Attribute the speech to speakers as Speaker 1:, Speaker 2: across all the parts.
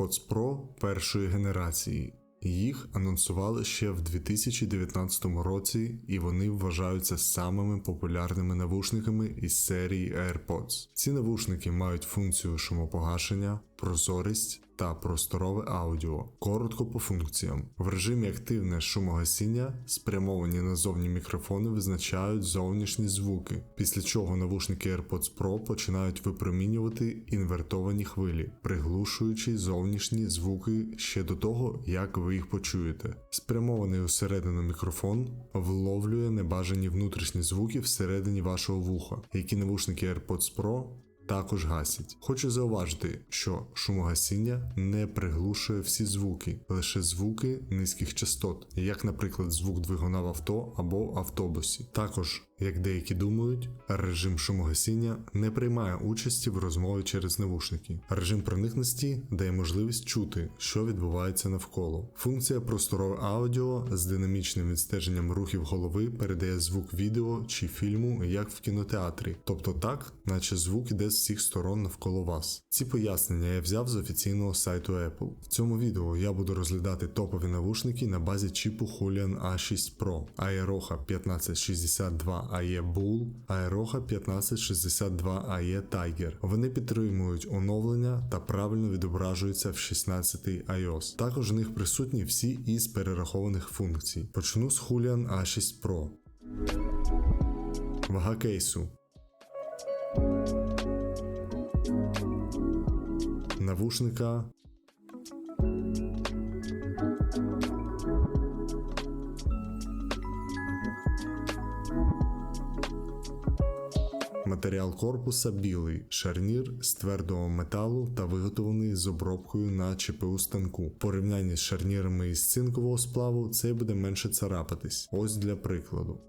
Speaker 1: AirPods Pro першої генерації. Їх анонсували ще в 2019 році, і вони вважаються самими популярними навушниками із серії AirPods. Ці навушники мають функцію шумопогашення, прозорість та просторове аудіо. Коротко по функціям. В режимі активне шумогасіння спрямовані назовні мікрофони визначають зовнішні звуки, після чого навушники AirPods Pro починають випромінювати інвертовані хвилі, приглушуючи зовнішні звуки ще до того, як ви їх почуєте. Спрямований усередину мікрофон вловлює небажані внутрішні звуки всередині вашого вуха, які навушники AirPods Pro також гасять. Хочу зауважити, що шумогасіння не приглушує всі звуки, лише звуки низьких частот, як, наприклад, звук двигуна в авто або автобусі. Також, як деякі думають, режим шумогасіння не приймає участі в розмові через навушники. Режим проникності дає можливість чути, що відбувається навколо. Функція просторове аудіо з динамічним відстеженням рухів голови передає звук відео чи фільму, як в кінотеатрі, тобто так, наче звук іде з всіх сторон навколо вас. Ці пояснення я взяв з офіційного сайту Apple. В цьому відео я буду розглядати топові навушники на базі чіпу Julian A6 Pro, Aeroha 1562 AE Bull, Aeroha 1562 AE Tiger. Вони підтримують оновлення та правильно відображуються в 16 iOS. Також в них присутні всі із перерахованих функцій. Почну з Julian A6 Pro. Вага кейсу навушника. Матеріал корпуса білий, шарнір з твердого металу та виготовлений з обробкою на ЧПУ станку. В порівнянні з шарнірами із цинкового сплаву цей буде менше царапатись. Ось для прикладу.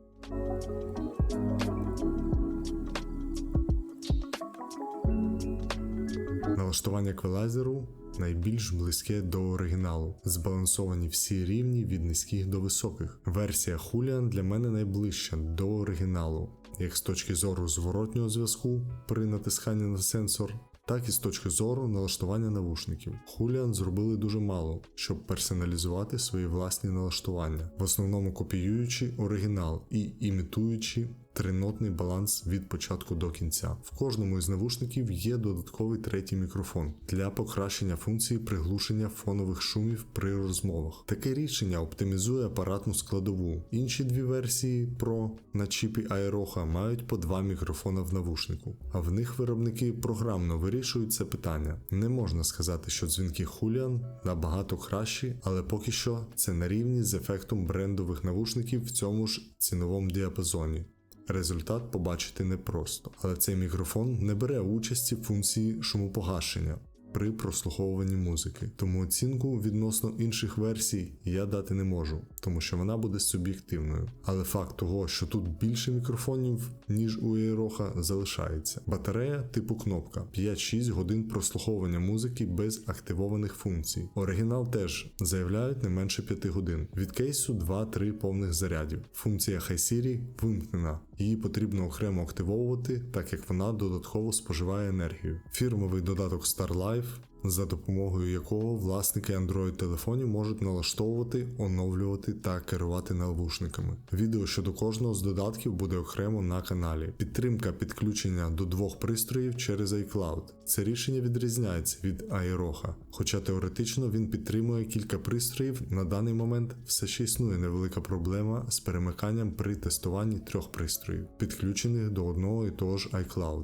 Speaker 1: Налаштування еквалайзеру найбільш близьке до оригіналу, збалансовані всі рівні від низьких до високих. Версія Julian для мене найближча до оригіналу, як з точки зору зворотнього зв'язку при натисканні на сенсор, так і з точки зору налаштування навушників. Хуліан зробили дуже мало, щоб персоналізувати свої власні налаштування, в основному копіюючи оригінал і імітуючи тринотний баланс від початку до кінця. В кожному із навушників є додатковий третій мікрофон для покращення функції приглушення фонових шумів при розмовах. Таке рішення оптимізує апаратну складову. Інші дві версії Pro на чіпі Aeroha мають по два мікрофона в навушнику, а в них виробники програмно вирішують це питання. Не можна сказати, що дзвінки Julian набагато кращі, але поки що це на рівні з ефектом брендових навушників в цьому ж ціновому діапазоні. Результат побачити непросто, але цей мікрофон не бере участі в функції шумопогашення при прослуховуванні музики, тому оцінку відносно інших версій я дати не можу, тому що вона буде суб'єктивною. Але факт того, що тут більше мікрофонів, ніж у Aeroha, залишається. Батарея типу кнопка 5-6 годин прослуховування музики без активованих функцій. Оригінал теж заявляють не менше 5 годин. Від кейсу 2-3 повних зарядів. Функція High Siri вимкнена. Її потрібно окремо активовувати, так як вона додатково споживає енергію. Фірмовий додаток StarLife, за допомогою якого власники Android телефонів можуть налаштовувати, оновлювати та керувати навушниками. Відео щодо кожного з додатків буде окремо на каналі. Підтримка підключення до двох пристроїв через iCloud. Це рішення відрізняється від Aeroha, хоча теоретично він підтримує кілька пристроїв. На даний момент все ще існує невелика проблема з перемиканням при тестуванні трьох пристроїв, підключених до одного і того ж iCloud.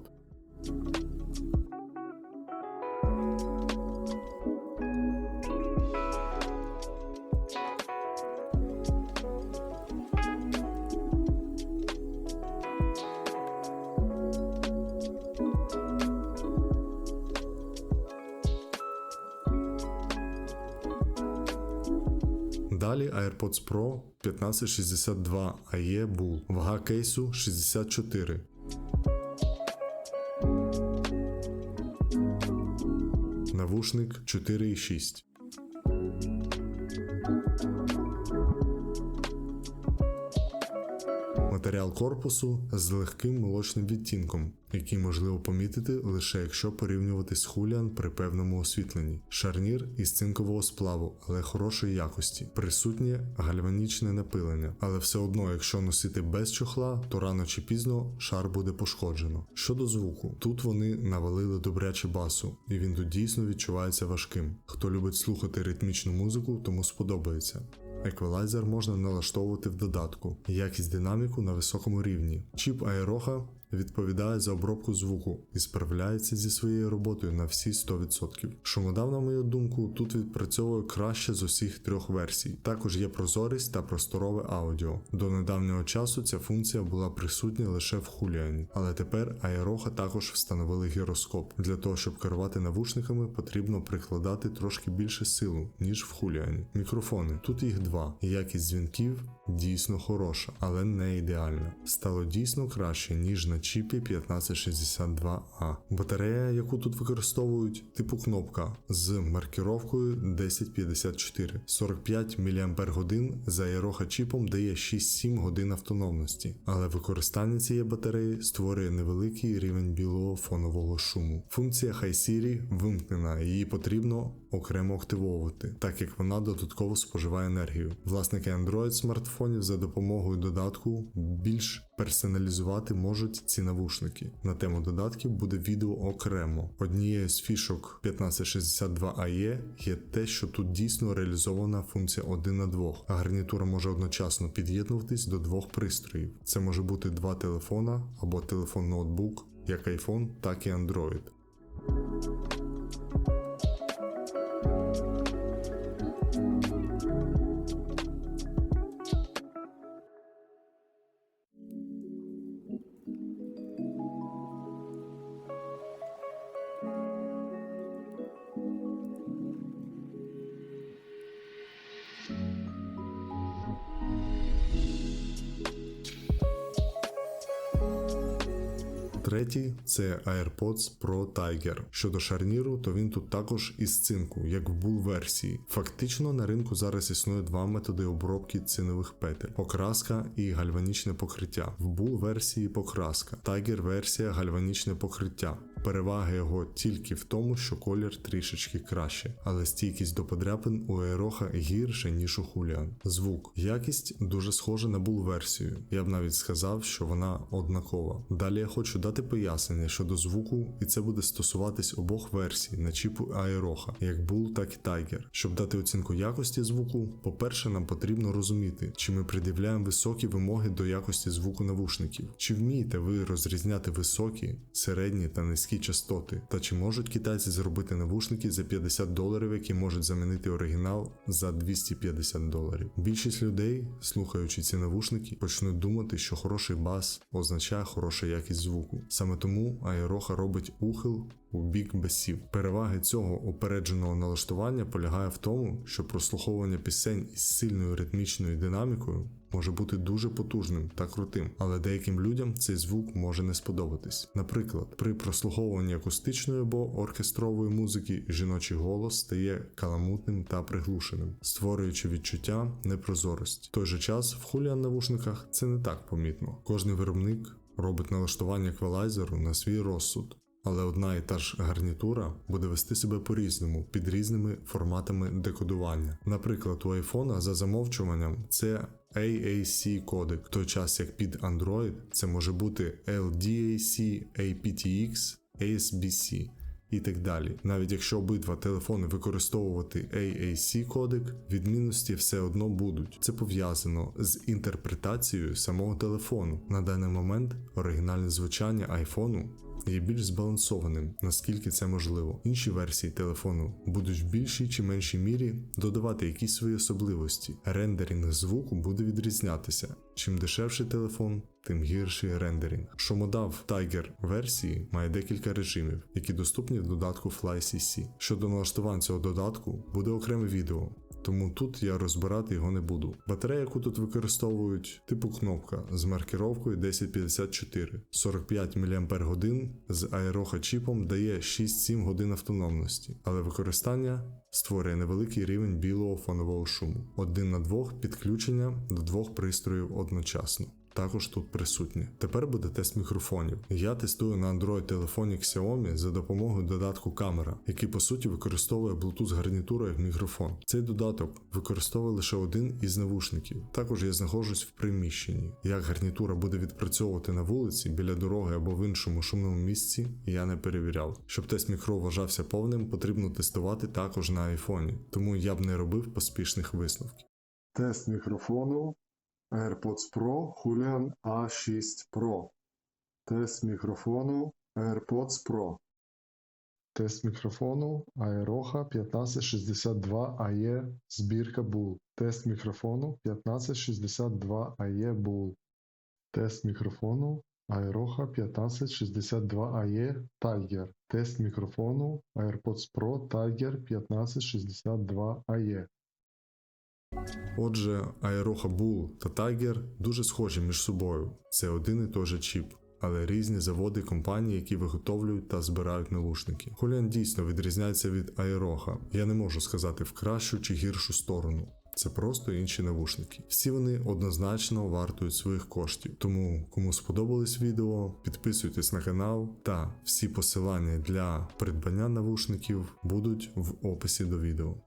Speaker 1: Далі AirPods Pro 1562 AE Bull. Вага кейсу 64. Навушник 4,6. Матеріал корпусу з легким молочним відтінком, який можливо помітити лише якщо порівнювати з Julian при певному освітленні. Шарнір із цинкового сплаву, але хорошої якості. Присутнє гальванічне напилення, але все одно, якщо носити без чохла, то рано чи пізно шар буде пошкоджено. Щодо звуку, тут вони навалили добряче басу, і він тут дійсно відчувається важким. Хто любить слухати ритмічну музику, тому сподобається. Еквалайзер можна налаштовувати в додатку, якість динаміку на високому рівні. Чіп Аероха відповідає за обробку звуку і справляється зі своєю роботою на всі 100%. Шумодав, на мою думку, тут відпрацьовує краще з усіх трьох версій. Також є прозорість та просторове аудіо. До недавнього часу ця функція була присутня лише в Хуліані, але тепер Аероха також встановили гіроскоп. Для того, щоб керувати навушниками, потрібно прикладати трошки більше силу, ніж в Хуліані. Мікрофони тут їх два. Якість дзвінків дійсно хороша, але не ідеальна. Стало дійсно краще, ніж на чіпі 1562А. Батарея, яку тут використовують, типу кнопка з маркіровкою 1054. 45 мАч за Aeroha чіпом дає 6-7 годин автономності, але використання цієї батареї створює невеликий рівень білого фонового шуму. Функція High Siri вимкнена, її потрібно окремо активовувати, так як вона додатково споживає енергію. Власники Android смартфонів за допомогою додатку більш персоналізувати можуть ці навушники. На тему додатків буде відео окремо. Однією з фішок 1562AE є те, що тут дійсно реалізована функція 1 на 2. А гарнітура може одночасно під'єднуватись до двох пристроїв. Це може бути два телефона або телефон-ноутбук, як iPhone, так і Android. Третій це AirPods Pro Tiger. Щодо шарніру, то він тут також із цинку, як в бул версії. Фактично на ринку зараз існує два методи обробки цинових петель: покраска і гальванічне покриття. В бул версії покраска, Tiger версія гальванічне покриття. Перевага його тільки в тому, що колір трішечки краще, але стійкість до подряпин у Аероха гірше, ніж у Хуліан. Звук, якість дуже схожа на Bull версію. Я б навіть сказав, що вона однакова. Далі я хочу дати пояснення щодо звуку, і це буде стосуватись обох версій на чіпу Аероха, як Bull, так і Tiger. Щоб дати оцінку якості звуку, по-перше, нам потрібно розуміти, чи ми приділяємо високі вимоги до якості звуку навушників, чи вмієте ви розрізняти високі, середні та низькі частоти, та чи можуть китайці зробити навушники за 50 доларів, які можуть замінити оригінал за 250 доларів. Більшість людей, слухаючи ці навушники, почнуть думати, що хороший бас означає хороша якість звуку. Саме тому Аероха робить ухил у бік басів. Переваги цього упередженого налаштування полягає в тому, що прослуховування пісень із сильною ритмічною динамікою може бути дуже потужним та крутим, але деяким людям цей звук може не сподобатись. Наприклад, при прослуховуванні акустичної або оркестрової музики жіночий голос стає каламутним та приглушеним, створюючи відчуття непрозорості. В той же час в хуліан навушниках це не так помітно. Кожний виробник робить налаштування еквалайзеру на свій розсуд. Але одна і та ж гарнітура буде вести себе по-різному під різними форматами декодування. Наприклад, у iPhone за замовчуванням це AAC кодек, в той час як під Android це може бути LDAC, aptX, ASBC і так далі. Навіть якщо обидва телефони використовувати AAC кодек, відмінності все одно будуть. Це пов'язано з інтерпретацією самого телефону. На даний момент оригінальне звучання айфону є більш збалансованим, наскільки це можливо. Інші версії телефону будуть в більшій чи меншій мірі додавати якісь свої особливості. Рендеринг звуку буде відрізнятися. Чим дешевший телефон, тим гірший рендеринг. Шумодав Tiger версії має декілька режимів, які доступні в додатку FlyCC. Щодо налаштувань цього додатку, буде окреме відео. Тому тут я розбирати його не буду. Батарея, яку тут використовують, типу кнопка з маркіровкою 1054, 45 мАч з аероха чіпом дає 6-7 годин автономності, але використання створює невеликий рівень білого фонового шуму. Один на двох підключення до двох пристроїв одночасно. також тут присутні. Тепер буде тест мікрофонів. Я тестую на Android телефоні Xiaomi за допомогою додатку камера, який по суті використовує Bluetooth гарнітуру як мікрофон. Цей додаток використовує лише один із навушників. Також я знаходжусь в приміщенні. Як гарнітура буде відпрацьовувати на вулиці, біля дороги або в іншому шумному місці, я не перевіряв. Щоб тест мікро вважався повним, потрібно тестувати також на айфоні, тому я б не робив поспішних висновків.
Speaker 2: Тест мікрофону AirPods Pro Julian A6 Pro. Тест мікрофону AirPods Pro. Тест мікрофону Aeroha 1562 AE збірка Bull. Тест мікрофону 1562 AE Bull. Тест мікрофону Aeroha 1562 AE Tiger. Тест мікрофону AirPods Pro Tiger 1562 AE.
Speaker 1: Отже, Aeroha Bull та Tiger дуже схожі між собою. Це один і той же чіп, але різні заводи компанії, які виготовлюють та збирають навушники. Julian дійсно відрізняється від Aeroha. Я не можу сказати в кращу чи гіршу сторону. Це просто інші навушники. Всі вони однозначно вартують своїх коштів. Тому, кому сподобалось відео, підписуйтесь на канал та всі посилання для придбання навушників будуть в описі до відео.